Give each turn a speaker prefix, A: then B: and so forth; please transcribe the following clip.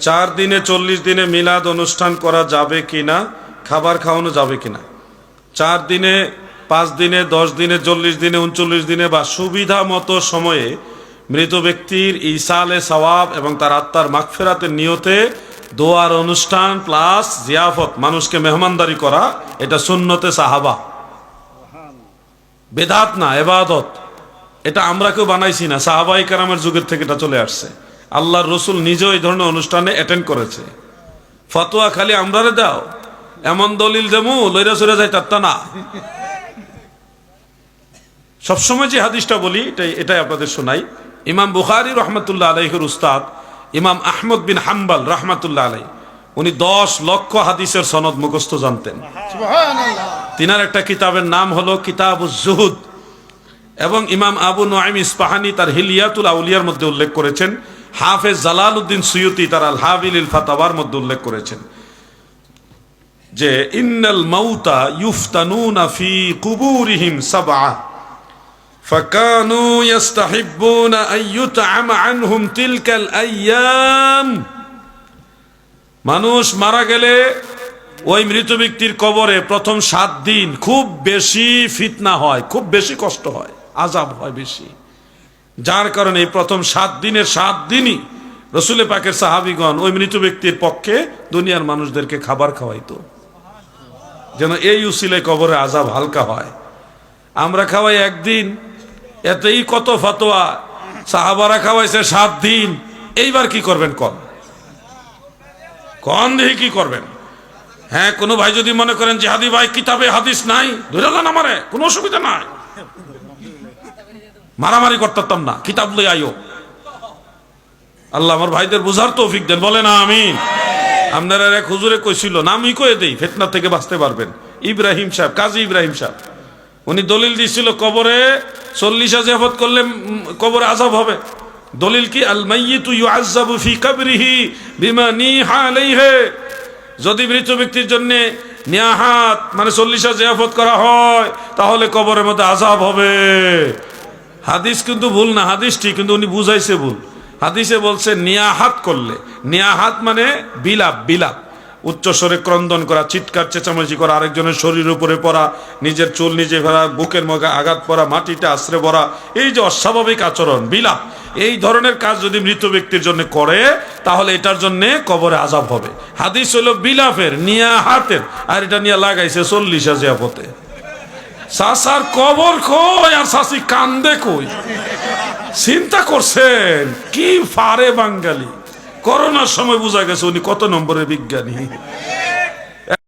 A: চার দিনে, চল্লিশ দিনে মিলাদ অনুষ্ঠান করা যাবে কিনা, খাবার খাওয়ানো যাবে কিনা? চার দিনে, পাঁচ দিনে, দশ দিনে, চল্লিশ দিনে, উনচল্লিশ দিনে বা সুবিধা মতো সময়ে মৃত ব্যক্তির ইসালে সওয়াব এবং তার আত্মার মাগফেরাতের নিয়তে দোয়ার অনুষ্ঠান প্লাস জিয়াফত, মানুষকে মেহমানদারি করা, এটা সুন্নতে সাহাবা। বেদাত না, এবাদত। এটা আমরা কেউ বানাইছি না, সাহাবাই কারামের যুগের থেকে এটা চলে আসছে। আল্লাহর রসুল নিজেও এই ধরনের অনুষ্ঠানে অ্যাটেন্ড করেছে। ফতোয়া খালি আমরারে দাও এমন দলিল যেমন লইরা সরে যায় তার তা না। সবসময় যে হাদিসটা বলি এটাই এটাই আপনাদের শোনাই। ইমাম বুখারি রহমতুল্লাহ আলাইহির উস্তাদ ইমাম আহমদ বিন হাম্বাল রহমতুল্লাহ আলাই উনি দশ লক্ষ হাদিসের সনদ মুখস্থ জানতেন। তিনার একটা কিতাবের নাম হলো কিতাব জুহুদ। এবং ইমাম আবু নোয়াইম ইস্পাহানি তার হিলিয়াতুল আউলিয়ার মধ্যে উল্লেখ করেছেন হাফেজ জালাল উদ্দিন সুয়ুতি তার আল হাবিল ফাতাবার মধ্যে উল্লেখ করেছেন যে ইন্নাল মাউতা ইউফতানুনা ফি কুবুরিহিম সাবআ فكانوا يستحبون أن يطعم عنهم تلك الأيام মানুষ মারা গেলে ওই মৃত ব্যক্তির কবরে প্রথম সাত দিন খুব বেশি ফিতনা হয় খুব বেশি কষ্ট হয় আজাব হয় বেশি যার কারণে এই প্রথম সাত দিনের সাত দিনই রসুলে পাকের সাহাবিগণ ওই মৃত ব্যক্তির পক্ষে দুনিয়ার মানুষদেরকে খাবার খাওয়াইতো। যেন এই উসিলে কবরে আজাব হালকা হয়। আমরা খাওয়াই একদিন, এতেই কত ফতোয়া। সাহাবারা খাওয়াইছে সাত দিন, এইবার কি করবেন কন? কন দেখি কি করবেন? হ্যাঁ কোনো ভাই যদি মনে করেন যে হাদি ভাই কিতাবে হাদিস নাই, ধরে যান আমারে, কোনো অসুবিধা নাই। মারামারি করতাম না কিতাব লই আইও। আল্লাহ আমার ভাইদের বুঝার তৌফিক দেন বলে না আমি আপনারা এক হুজুরে কইছিল, নামই কয়ে দেই, ফেতনা থেকে বাঁচতে পারবেন। ইব্রাহিম সাহেব, কাজী ইব্রাহিম সাহেব, উনি দলিল দিছিল, কবরে চল্লিশা জেফত করলে কবরে আজাব হবে। দলিল কি? আল মাইয়িতু ইউআযাবু ফি কবরিহি বিমা নিহা আলাইহি। যদি মৃত ব্যক্তির জন্য নিয়াহাত মানে চল্লিশা জিয়াফত করা হয়, তাহলে কবরের মধ্যে আজাব হবে। হাদিস কিন্তু ভুল না হাদিসটি কিন্তু উনি বুঝাইছে ভুল। হাদিসে বলছে, নিয়াহাত করলে। নিয়াহাত মানে বিলাপ বিলাপ। উচ্চস্বরে ক্রন্দন করা, চিৎকার, চেঁচামেচি করা, আরেকজনের শরীর উপরে পড়া, নিজের চুল নিজে ফেরা বুকের মুখে আঘাত পড়া, মাটিতে আশ্রে পড়া এই যে অস্বাভাবিক আচরণ, বিলাপ, এই ধরনের কাজ যদি মৃত ব্যক্তির জন্য করে, তাহলে এটার জন্য কবরে আজাব হবে। হাদিস হলো বিলাফের নিয়া হাতের আর এটা নিয়ে লাগাইছে চল্লিশ হাজিয়াপতে সাসার কবর কই আর শাসি কান্দে কই? চিন্তা করছেন, কি ফারে বাঙ্গালি করোনার সময় বোঝা গেছে উনি কত নম্বরের বিজ্ঞানী।